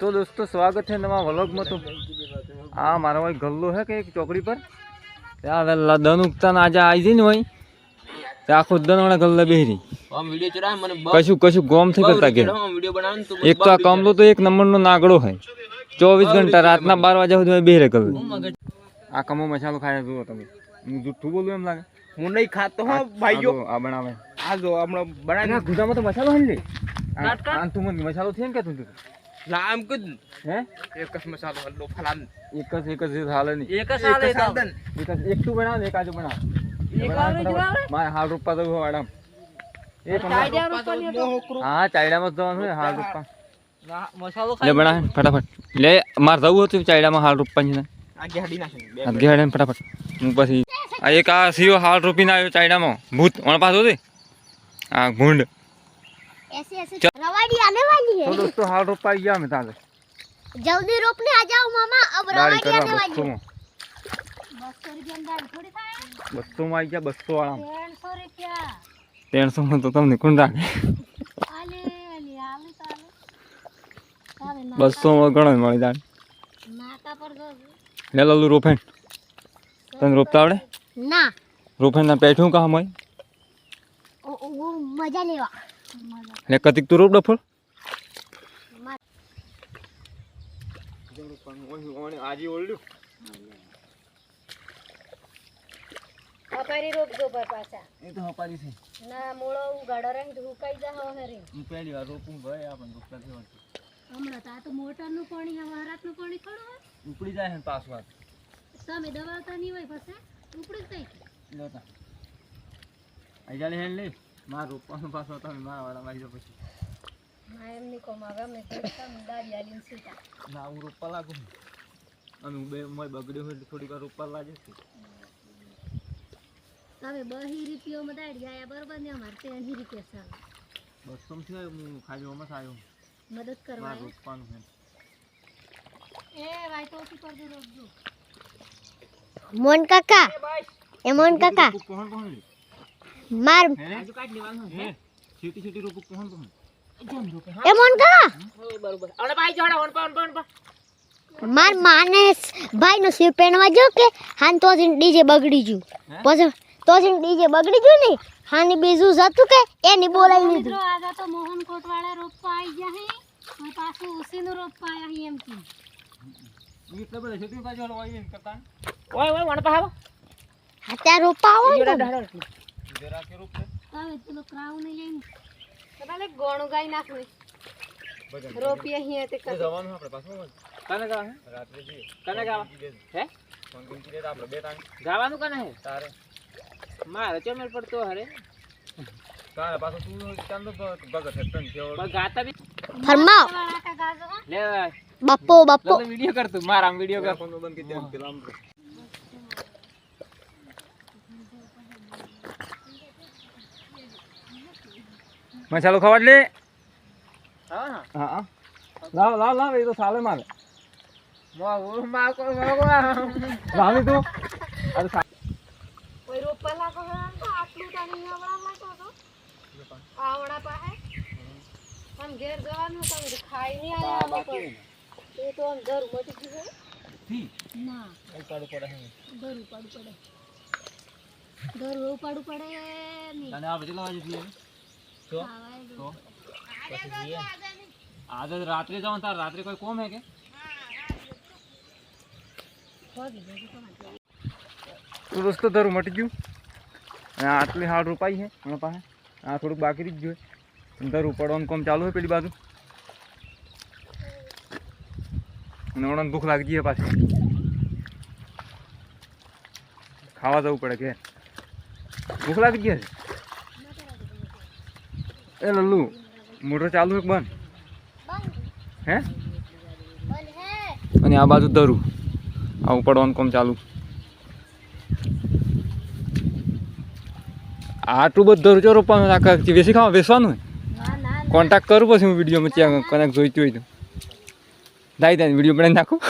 તો દોસ્તો સ્વાગત છે નવા વ્લોગમાં તો. આ મારો ભાઈ ગલ્લો હે કે એક ચોકડી પર? ત્યાં દન ઉગતા આજે આવી જઈ ને હોય. ત્યાં આખો દન વાળા ગલ્લા બેહરી. કશું કશું ગોમ થઈ કરતા કે. એક તો આ કમલો તો એક નંબરનો નાગડો હોય ચોવીસ ઘંટા રાતના બાર વાગ્યા સુધી બેહરે કલ આ કમો મસાલો ખાય જુઓ તમે. હું જુઠ્ઠું બોલું એમ લાગે. હું નહીં ખાતો હો ભાઈ ભાઈઓ. જો, આ બનાવે. આ જો હમણાં બનાવી ના તો મસાલો હોય ને. તું મને મસાલો છે ને કે તું લા આમ કુદ હે એક જ મસાલો હલ્લો ફલાન એક જ એક જ હાલે નહીં એક જ હાલે સાદન એક જ- એક તું બનાવ એક આજુ બનાવ એક આવડે જોવાવે? મારે હાલ રૂપા તો વાડામ એક હા ચાયડામાં જ જવાનું હોય હાલ રૂપા મસાલો લે બના ફટાફટ લે મારે જવું હતું ચાયડામાં હાલ રૂપા ની આગે હડી નાખે બે આ ઘેડે ફટાફટ હું પછી આ એક આ સીઓ હાલ રૂપીને આવ્યો ચાયડામાં ભૂત ઓણ પાછો છે આ ભૂંડ ऐसे ऐसे रवाड़ी आने वाली તો है દોસ્તો હાલ રૂપા આવી ગયા અમે તાલે जल्दी रोपने आ जाओ मामा अब દાડી रवाड़ी आने કરવા वाली બસ્સોમાં बसो रुपया दाढ़ी थोड़ी था બસ્સોમાં આવી ગયા બસ્સો વાળા डेढ़ सौ रुपया ત્રણસોમાં તો તમને કોણ રાખે आले आले आले ताले ताले ना બસ્સોમાં ઘણો મળી જાય नाका पर दो લે લલ્લુ રોફેન તને રોપતા આવડે ना રોફેન ના પેઠું કામ હોય ओ, ओ, ને કતિક તું રોપડો ફળ આજે ઓળ્યું હપારી રોપજો ભાઈ પાછા. એ તો હપારી છે. ના મોળો ગાડો રંગ હવે રે હું પહેલી ભાઈ આપણ હમણાં તા તો મોટર પાણી હવે રાત પાણી ખડો હે. ઉપડી જાય હે તમે દબાવતા નહીં હોય પછી. ઉપડી જાય. લો તા. આઈ જાલે માર રોપવાનું પાછો તમે મારા વાળા મારી દો પછી. ના એમ નહીં કોમા ગમે તે તમે દાડી આલીને સીતા ના હું રૂપા લાગુ અમે અને હું બે મોય બગડ્યો હોય થોડી થોડીક વાર રૂપા લાગે છે. તમે બહી રૂપિયોમાં દાડી આયા બરોબર ને? અમારે ત્રણ રૂપિયા બસ બસો થી હું ખાજો માં સાયો મદદ કરવા મારું રોપવાનું છે. એ ભાઈ તો ઓછી કરજો રોકજો મોન કાકા એ મોન કાકા. કોણ કોણ લે માર હે ને હે સીટી સીટી રોપું કોણ કોણ એ મોન કાકા બરોબર અરે ભાઈ જોડા ઓન પાન પાન માર માને ભાઈ નો સિર પહેરવા જો કે હાન તો ડીજે બગડી ગયું હે? પછી તો ડીજે બગડી ગયું ને હાની બીજું જતું કે એની બોલાવી લીધું આગા તો મોહન કોટવાળા રોપવા આવી ગયા હે અને પાછું ઉસીનું રોપવા આવ્યા હે એમ કે એટલે બધા સીટી પાછો હોય ને કરતા ઓય ઓય વણ પાવ અત્યારે રોપા આવો ને ઈયોડા તમે. ઢાળો જરા કે રોપ હવે પેલો ક્રાઉન લઈને તમારે ગોણું ગાઈ નાખવું બધા રોપી અહીંયા તે એ જવાનું આપણે પાછું કને જા રાત્રે જઈએ કને જા હે ફોન કરી દીધે આપણે બે ટાઈમ જવાનું કને હે તારે મારે ચમેલ પડતો હરે તારે પાછો તું ચાંદો ભગત છે તન કેવો પણ ગાતા બી ફરમાવ વાળા કા ગાજો લે બપ્પો બપ્પો લલ્લુ વિડિયો કર તું મારા આમ વિડિયો કર ફોન બંધ કરી દે પેલા મસાલો ખવાડ લે હા હા. લાવ લાવ લાવ એ તો સાલે મારે. લાવી તું. અરે કોઈ રોપા લાગો આટલું તાણી આવડા લાગો તો. આવડા પાસે. આમ ઘેર જવાનું તમે ખાઈ નહીં આયા એ તો આમ દર મટી ગયું ના. એ પડે છે. ઉપાડું પડે. દર ઉપાડું પડે. નહીં આ બધી લાવવા જતી તો. આજે રાત્રે જવાનું તાર રાત્રે કોઈ કોમ હે કે દોસ્તો તારું મટી ગયું આટલી હાડ રૂપાઈ છે હમણાં પાસે આ થોડુંક બાકી જ જોઈએ તારું પડવાનું કોમ ચાલુ હોય પેલી બાજુ ઓળાને ભૂખ લાગી છે પાછી ખાવા જવું પડે કે ભૂખ લાગી ગઈ છે એ લલ્લુ મોટર ચાલુ છે કે બંધ? હે? અને આ બાજુ દરું આ ઉપાડવાનું કોમ ચાલુ. આટલું બધું ધરું ચો રોપવાનું આખા વેસી ખાવા બેસવાનું ના કોન્ટેક્ટ કરું પછી હું વિડીયોમાં ત્યાં કનેક્ટ જોઈતી હોય તો. દાઈ દાઈ વીડિયો બનાવી નાખું.